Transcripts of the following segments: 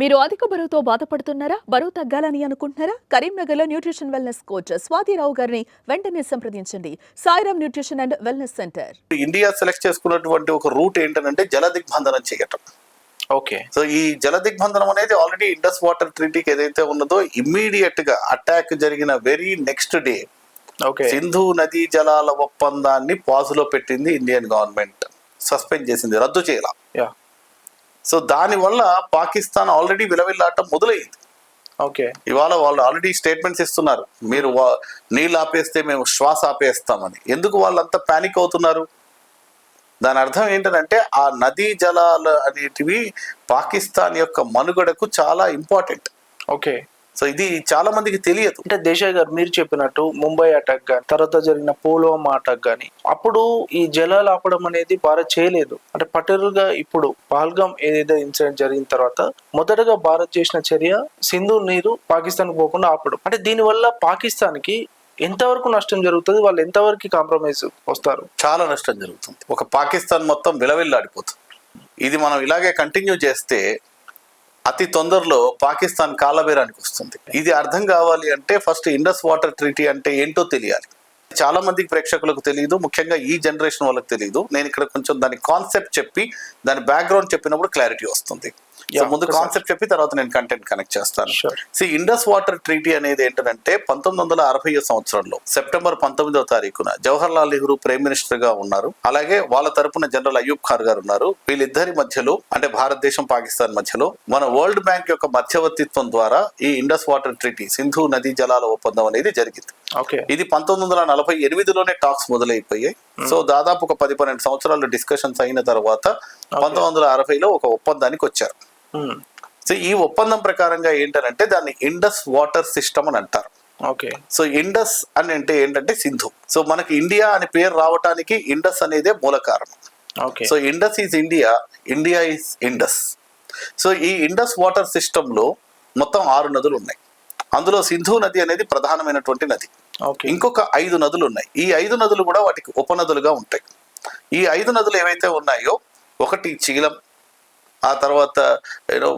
మీరు అధిక బరువుతో బాధపడుతున్నారా? బరువు తగ్గాలని అనుకుంటున్నారా? కరీంనగర్లో న్యూట్రిషన్ వెల్నెస్ కోచ్ స్వాతిరావు గారిని వెంటనే సంప్రదించండి. Sairam nutrition and wellness centre. India select చేసుకున్నటువంటి ఒక రూట్ ఏంటంటే జల దిగ్బంధనం చేయటం. ఓకే. సో ఈ జల దిగ్బంధనం అనేది ఆల్రెడీ ఇండస్ వాటర్ ట్రీటీకి ఏదైతే ఉన్నదో ఇమ్మీడియట్గా అటాక్ జరిగిన very next day okay. Sindhu నదీ జలాల ఒప్పందాన్ని పాజులో పెట్టింది ఇండియన్ గవర్నమెంట్. సస్పెండ్ చేసింది రద్దు చేయాల. యా. సో దానివల్ల పాకిస్తాన్ ఆల్రెడీ విలవిల్లాటం మొదలైంది. ఓకే. ఇవాళ వాళ్ళు ఆల్రెడీ స్టేట్మెంట్స్ ఇస్తున్నారు. మీరు వా- నీళ్ళు ఆపేస్తే మేము శ్వాస ఆపేస్తామని. ఎందుకు వాళ్ళంతా పానిక్ అవుతున్నారు? దాని అర్థం ఏంటంటే ఆ నదీ జలాలు అనేటివి పాకిస్తాన్ యొక్క మనుగడకు చాలా ఇంపార్టెంట్. ఓకే. సో ఇది చాలా మందికి తెలియదు. అంటే దేశాయ్ గారు మీరు చెప్పినట్టు ముంబై అటాక్ కానీ తర్వాత జరిగిన పుల్వామా అటాక్ కానీ అప్పుడు ఈ జలాలు ఆపడం అనేది భారత్ చేయలేదు. అంటే పర్టికులర్గా ఇప్పుడు పహల్గామ్ ఏదైతే ఇన్సిడెంట్ జరిగిన తర్వాత మొదటగా భారత్ చేసిన చర్య సింధు నీరు పాకిస్తాన్ పోకుండా ఆపడం. అంటే దీని వల్ల పాకిస్తాన్కి ఎంతవరకు నష్టం జరుగుతుంది? వాళ్ళు ఎంతవరకు కాంప్రమైజ్ వస్తారు? చాలా నష్టం జరుగుతుంది. ఒక పాకిస్తాన్ మొత్తం విలవిల్లాడిపోతుంది. ఇది మనం ఇలాగే కంటిన్యూ చేస్తే అతి తొందరలో పాకిస్తాన్ కాలబేరానికి వస్తుంది. ఇది అర్థం కావాలి అంటే ఫస్ట్ ఇండస్ వాటర్ ట్రీటీ అంటే ఏంటో తెలియాలి. చాలా మందికి ప్రేక్షకులకు తెలియదు ముఖ్యంగా ఈ జనరేషన్ వాళ్ళకి తెలియదు నేను ఇక్కడ కొంచెం దాని కాన్సెప్ట్ చెప్పి దాని బ్యాక్గ్రౌండ్ చెప్పినప్పుడు క్లారిటీ వస్తుంది. సో ముందు. కాన్సెప్ట్ చెప్పి తర్వాత నేను కంటెంట్ కనెక్ట్ చేస్తాను. సి ఇండస్ వాటర్ ట్రీటీ అనేది ఏంటంటే పంతొమ్మిది వందల అరవై సంవత్సరంలో సెప్టెంబర్ పంతొమ్మిదవ తారీఖున జవహర్ లాల్ నెహ్రూ ప్రైమ్ మినిస్టర్గా ఉన్నారు. అలాగే వాళ్ళ తరపున జనరల్ అయూబ్ ఖాన్ గారు ఉన్నారు. వీళ్ళిద్దరి మధ్యలో అంటే భారతదేశం పాకిస్తాన్ మధ్యలో మన వరల్డ్ బ్యాంక్ యొక్క మధ్యవర్తిత్వం ద్వారా ఈ ఇండస్ వాటర్ ట్రీటీ సింధు నదీ జలాల ఒప్పందం అనేది జరిగింది. ఓకే ఇది పంతొమ్మిది వందల నలభై ఎనిమిదిలోనే టాక్స్ మొదలైపోయాయి. సో దాదాపు ఒక పది పన్నెండు సంవత్సరాలు డిస్కషన్స్ అయిన తర్వాత పంతొమ్మిది వందల అరవైలో ఒక ఒప్పందానికి వచ్చారు. సో ఈ ఒప్పందం ప్రకారంగా ఏంటంటే దాన్ని ఇండస్ వాటర్ సిస్టమ్ అని అంటారు. ఓకే. సో ఇండస్ అని అంటే ఏంటంటే సింధు. సో మనకి ఇండియా అని పేరు రావటానికి ఇండస్ అనేదే మూల కారణం. Okay. So Indus is India India is Indus. So ఈ ఇండస్ వాటర్ సిస్టంలో మొత్తం ఆరు నదులు ఉన్నాయి. అందులో సింధు నది అనేది ప్రధానమైనటువంటి నది. ఓకే. ఇంకొక ఐదు నదులు ఉన్నాయి. ఈ ఐదు నదులు కూడా వాటికి ఉపనదులుగా ఉంటాయి. ఈ ఐదు నదులు ఏవైతే ఉన్నాయో ఒకటి చీలం ఆ తర్వాత యూనో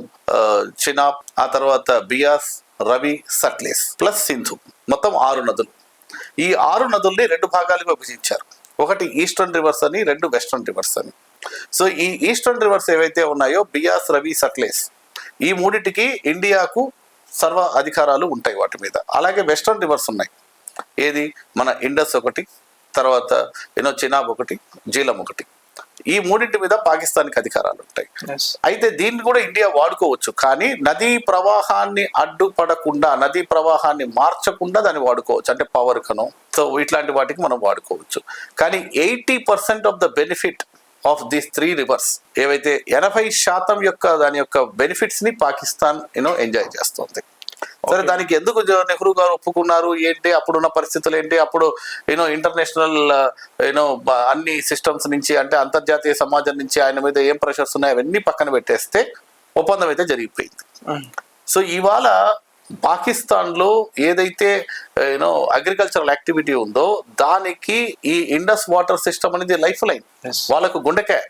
చినాబ్ uh, ఆ తర్వాత బియాస్ రవి సట్లేస్ ప్లస్ సింధు మొత్తం ఆరు నదులు. ఈ ఆరు నదుల్ని రెండు భాగాలుగా విభజించారు. ఒకటి ఈస్టర్న్ రివర్స్ అని రెండు వెస్టర్న్ రివర్స్ అని. సో ఈ ఈస్టర్న్ రివర్స్ ఏవైతే ఉన్నాయో బియాస్ రవి సట్లేస్ ఈ మూడిటికి ఇండియాకు సర్వ అధికారాలు ఉంటాయి వాటి మీద. అలాగే వెస్టర్న్ రివర్స్ ఉన్నాయి. ఏది? మన ఇండస్ ఒకటి తర్వాత యూనో చినాబ్ ఒకటి జీలం ఒకటి. ఈ మూడింటి మీద పాకిస్తాన్కి అధికారాలు ఉంటాయి అయితే దీన్ని కూడా ఇండియా వాడుకోవచ్చు. కానీ నదీ ప్రవాహాన్ని అడ్డుపడకుండా నదీ ప్రవాహాన్ని మార్చకుండా దాన్ని వాడుకోవచ్చు. అంటే పవర్ కను. సో ఇట్లాంటి వాటికి మనం వాడుకోవచ్చు. కానీ eighty percent of the benefit of these three rivers ఏవైతే ఎనభై శాతం యొక్క దాని యొక్క బెనిఫిట్స్ని పాకిస్తాన్ యూనో ఎంజాయ్ చేస్తుంది. సరే దానికి ఎందుకు నెహ్రూ గారు ఒప్పుకున్నారు? ఏంటి? అప్పుడున్న పరిస్థితులు ఏంటి? అప్పుడు యూనో ఇంటర్నేషనల్ యూనో అన్ని సిస్టమ్స్ నుంచి అంటే అంతర్జాతీయ సమాజం నుంచి ఆయన మీద ఏం ప్రెషర్స్ ఉన్నాయి అవన్నీ పక్కన పెట్టేస్తే ఒప్పందం అయితే జరిగిపోయింది. సో ఇవాళ పాకిస్తాన్లో ఏదైతే యూనో అగ్రికల్చరల్ యాక్టివిటీ ఉందో దానికి ఈ ఇండస్ వాటర్ సిస్టమ్ అనేది లైఫ్ లైన్. వాళ్ళకు గుండెకాయ.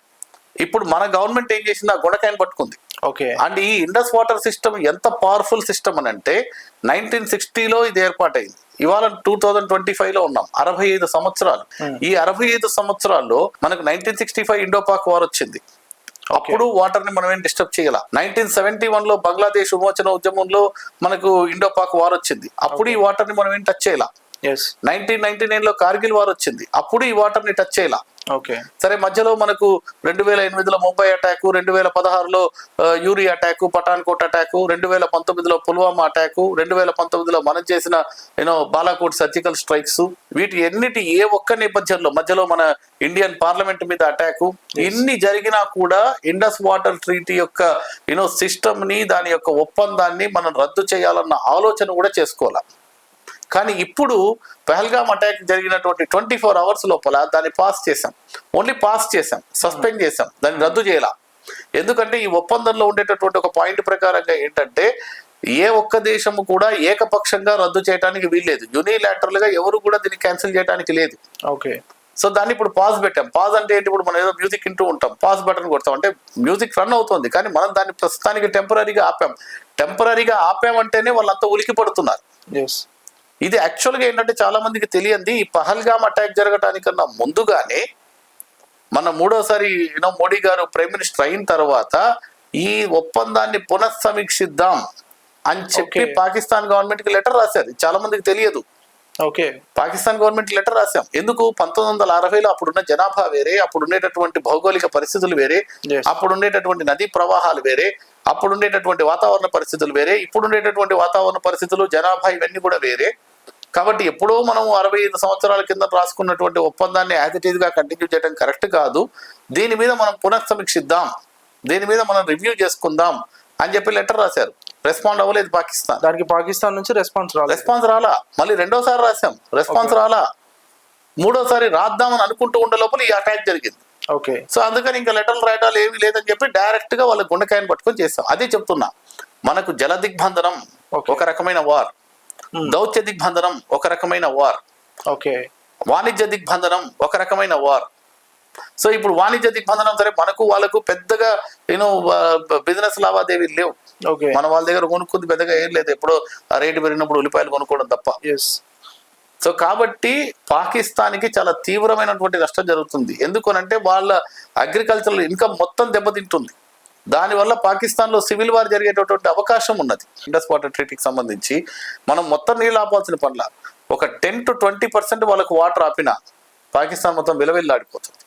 ఇప్పుడు మన గవర్నమెంట్ ఏం చేసింది? ఆ గుండెకాయని పట్టుకుంది. ఓకే. అండ్ ఈ ఇండస్ వాటర్ సిస్టమ్ ఎంత పవర్ఫుల్ సిస్టమ్ అని అంటే నైన్టీన్ సిక్స్టీలో ఇది ఏర్పాటైంది. ఇవాళ టూ థౌజండ్ ట్వంటీ ఫైవ్లో ఉన్నాం. అరవై ఐదు సంవత్సరాలు. ఈ అరవై ఐదు సంవత్సరాల్లో మనకు nineteen sixty five Indo Pak war వచ్చింది అప్పుడు వాటర్ని మనం ఏం డిస్టర్బ్ చేయాల? నైన్టీన్ సెవెంటీ వన్లో బంగ్లాదేశ్ విమోచన ఉద్యమంలో మనకు ఇండో పాక్ వార్ వచ్చింది. అప్పుడు ఈ వాటర్ని మనం ఏం టచ్ చేయాల? నైన్టీన్ నైన్టీ నైన్లో కార్గిల్ వార్ వచ్చింది. అప్పుడు ఈ వాటర్ని టచ్ చేయాల? ఓకే. సరే మధ్యలో మనకు రెండు వేల ఎనిమిదిలో ముంబై అటాకు రెండు వేల పదహారులో యూరి అటాకు పఠాన్కోట్ అటాకు రెండు వేల పంతొమ్మిదిలో పుల్వామా అటాకు రెండు వేల పంతొమ్మిదిలో మనం చేసిన యూనో బాలాకోట్ సర్జికల్ స్ట్రైక్స్. వీటి ఎన్నిటి ఏ ఒక్క నేపథ్యంలో మధ్యలో మన ఇండియన్ పార్లమెంట్ మీద అటాకు. ఇన్ని జరిగినా కూడా ఇండస్ వాటర్ ట్రీటీ యొక్క యూనో సిస్టమ్ని దాని యొక్క ఒప్పందాన్ని మనం రద్దు చేయాలన్న ఆలోచన కూడా చేసుకోవాలి? కానీ ఇప్పుడు పహల్గామ్ అటాక్ జరిగినటువంటి ట్వంటీ ఫోర్ అవర్స్ లోపల దాన్ని పాస్ చేసాం ఓన్లీ పాస్ చేసాం సస్పెండ్ చేసాం దాన్ని రద్దు చేయాల? ఎందుకంటే ఈ ఒప్పందంలో ఉండేటటువంటి ఒక పాయింట్ ప్రకారంగా ఏంటంటే ఏ ఒక్క దేశము కూడా ఏకపక్షంగా రద్దు చేయడానికి వీల్లేదు. యూనిలాటరల్గా ఎవరు కూడా దీన్ని క్యాన్సిల్ చేయడానికి లేదు. ఓకే. సో దాన్ని ఇప్పుడు పాజ్ పెట్టాం. పాజ్ అంటే ఏంటి? ఇప్పుడు మనం ఏదో మ్యూజిక్ వింటూ ఉంటాం. పాజ్ బటన్ కొడతాం. అంటే మ్యూజిక్ రన్ అవుతుంది. కానీ మనం దాన్ని ప్రస్తుతానికి టెంపరీగా ఆపాం. టెంపరీగా ఆపామంటేనే వాళ్ళంతా ఉలికి పడుతున్నారు ఇది యాక్చువల్గా ఏంటంటే చాలా మందికి తెలియంది ఈ పహల్గామ్ అటాక్ జరగటానికన్నా ముందుగానే మన మూడోసారి యూనో మోడీ గారు ప్రైమ్ మినిస్టర్ అయిన తర్వాత ఈ ఒప్పందాన్ని పునఃసమీక్షిద్దాం అని చెప్పి. పాకిస్తాన్ గవర్నమెంట్కి లెటర్ రాశారు. చాలా మందికి తెలియదు. ఓకే. పాకిస్తాన్ గవర్నమెంట్ లెటర్ రాశాం. ఎందుకు? పంతొమ్మిది వందల అరవైలో అప్పుడున్న జనాభా వేరే అప్పుడు ఉండేటటువంటి భౌగోళిక పరిస్థితులు వేరే. అప్పుడు ఉండేటటువంటి నదీ ప్రవాహాలు వేరే అప్పుడు ఉండేటటువంటి వాతావరణ పరిస్థితులు వేరే ఇప్పుడు ఉండేటటువంటి వాతావరణ పరిస్థితులు జనాభా ఇవన్నీ కూడా వేరే. కాబట్టి ఎప్పుడో మనం అరవై ఐదు సంవత్సరాల కింద రాసుకున్నటువంటి ఒప్పందాన్ని యాజ్ ఇట్గా కంటిన్యూ చేయడం కరెక్ట్ కాదు. దీని మీద మనం పునఃసమీక్షిద్దాం. దీని మీద మనం రివ్యూ చేసుకుందాం అని చెప్పి లెటర్ రాశారు. రెస్పాండ్ అవ్వలేదు పాకిస్తాన్. దానికి పాకిస్తాన్ నుంచి రెస్పాన్స్ రాలేదు. రెస్పాన్స్ రాలా. మళ్ళీ రెండోసారి రాశాం. రెస్పాన్స్ రాలా. మూడోసారి రాద్దామని అనుకుంటూ ఉండే లోపల ఈ అటాక్ జరిగింది. ఓకే. సో అందుకని ఇంకా లెటర్లు రాయటాలు ఏమీ లేదని చెప్పి డైరెక్ట్గా వాళ్ళ గుండెకాయని పట్టుకొని చేస్తాం అదే చెప్తున్నా. మనకు జల దిగ్బంధనం. ఒక రకమైన వార్. దౌత్య దిగ్బంధనం ఒక రకమైన వార్. ఓకే వాణిజ్య దిగ్బంధనం ఒక రకమైన వార్. సో ఇప్పుడు వాణిజ్య దిగ్బంధనం సరే మనకు వాళ్ళకు పెద్దగా నేను బిజినెస్ లావాదేవీలు లేవు. ఓకే మన వాళ్ళ దగ్గర కొనుక్కుంది పెద్దగా ఏం లేదు. ఎప్పుడో రేటు పెరిగినప్పుడు ఉల్లిపాయలు కొనుక్కోవడం తప్ప. సో కాబట్టి పాకిస్తాన్కి చాలా తీవ్రమైనటువంటి నష్టం జరుగుతుంది. ఎందుకనంటే వాళ్ళ అగ్రికల్చరల్ ఇన్కమ్ మొత్తం దెబ్బతింటుంది. దానివల్ల పాకిస్తాన్లో సివిల్ వార్ జరిగేటటువంటి అవకాశం ఉన్నది. ఇండస్ వాటర్ ట్రీటీకి సంబంధించి మనం మొత్తం నీళ్ళు ఆపాల్సిన పనుల ఒక టెన్ టు ట్వంటీ పర్సెంట్ వాళ్ళకు వాటర్ ఆపినా పాకిస్తాన్ మొత్తం విలవిల్లాడిపోతుంది.